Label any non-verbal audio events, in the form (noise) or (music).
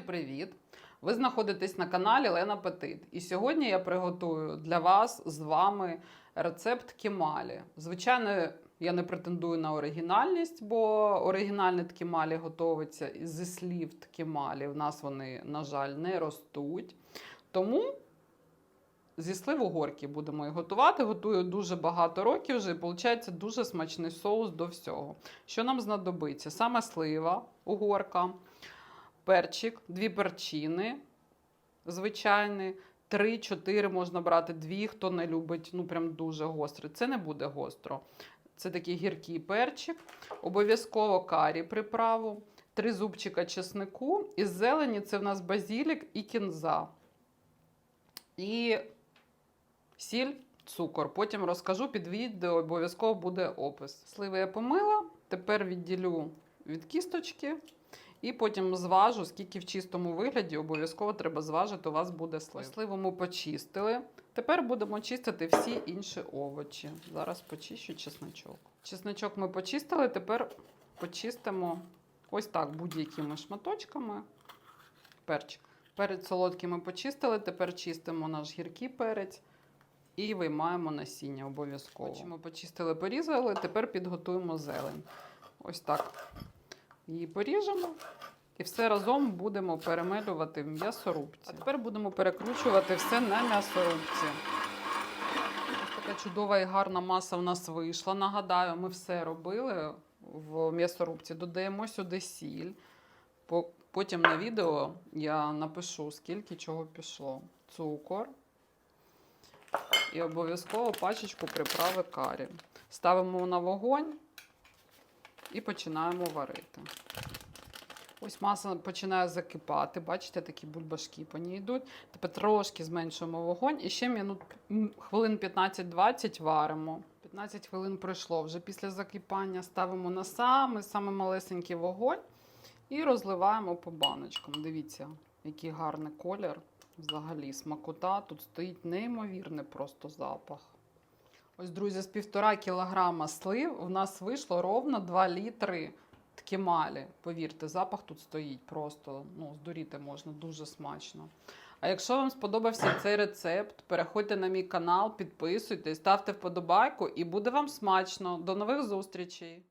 привіт! Ви знаходитесь на каналі Лена Петит. І сьогодні я приготую для вас з вами рецепт кемалі. Звичайно, я не претендую на оригінальність, бо оригінальне ткемалі готовиться зі слів ткемалі. В нас вони, на жаль, не ростуть. Тому зі слив угорки будемо їх готувати. Готую дуже багато років вже і виходить дуже смачний соус до всього. Що нам знадобиться? Саме слива, угорка, перчик, дві перчини звичайні, 3-4 можна брати, дві, хто не любить, ну прям дуже гостре. Це не буде гостро. Це такий гіркий перчик, обов'язково карі приправу, три зубчика чеснику. Із зелені це в нас базілік і кінза. І сіль, цукор. Потім розкажу під відео, обов'язково буде опис. Сливи я помила, тепер відділю від кісточки. І потім зважу, скільки в чистому вигляді обов'язково треба зважити, у вас буде слив. Сливу ми почистили. Тепер будемо чистити всі інші овочі. Зараз почищу чесночок. Чесночок ми почистили, тепер почистимо ось так будь-якими шматочками. Перчик. Перець солодкий ми почистили, тепер чистимо наш гіркий перець і виймаємо насіння обов'язково. Ми почистили, порізали, тепер підготуємо зелень. Ось так її поріжемо. І все разом будемо перемелювати в м'ясорубці. А тепер будемо перекручувати все на м'ясорубці. Ось така чудова і гарна маса в нас вийшла. Нагадаю, ми все робили в м'ясорубці. Додаємо сюди сіль. Потім на відео я напишу, скільки чого пішло. Цукор. І обов'язково пачечку приправи карі. Ставимо на вогонь і починаємо варити. Ось маса починає закипати. Бачите, такі бульбашки по ній йдуть. Тепер трошки зменшуємо вогонь і ще минут, хвилин 15-20 варимо. 15 хвилин пройшло. Вже після закипання ставимо на самий самий малесенький вогонь і розливаємо по баночкам. Дивіться, який гарний колір. Взагалі, смакота. Тут стоїть неймовірний просто запах. Ось, друзі, з півтора кілограма слив у нас вийшло ровно 2 літри ткемалі. Повірте, запах тут стоїть просто ну, здуріти можна, дуже смачно. А якщо вам сподобався (coughs) цей рецепт, переходьте на мій канал, підписуйтесь, ставте вподобайку і буде вам смачно. До нових зустрічей!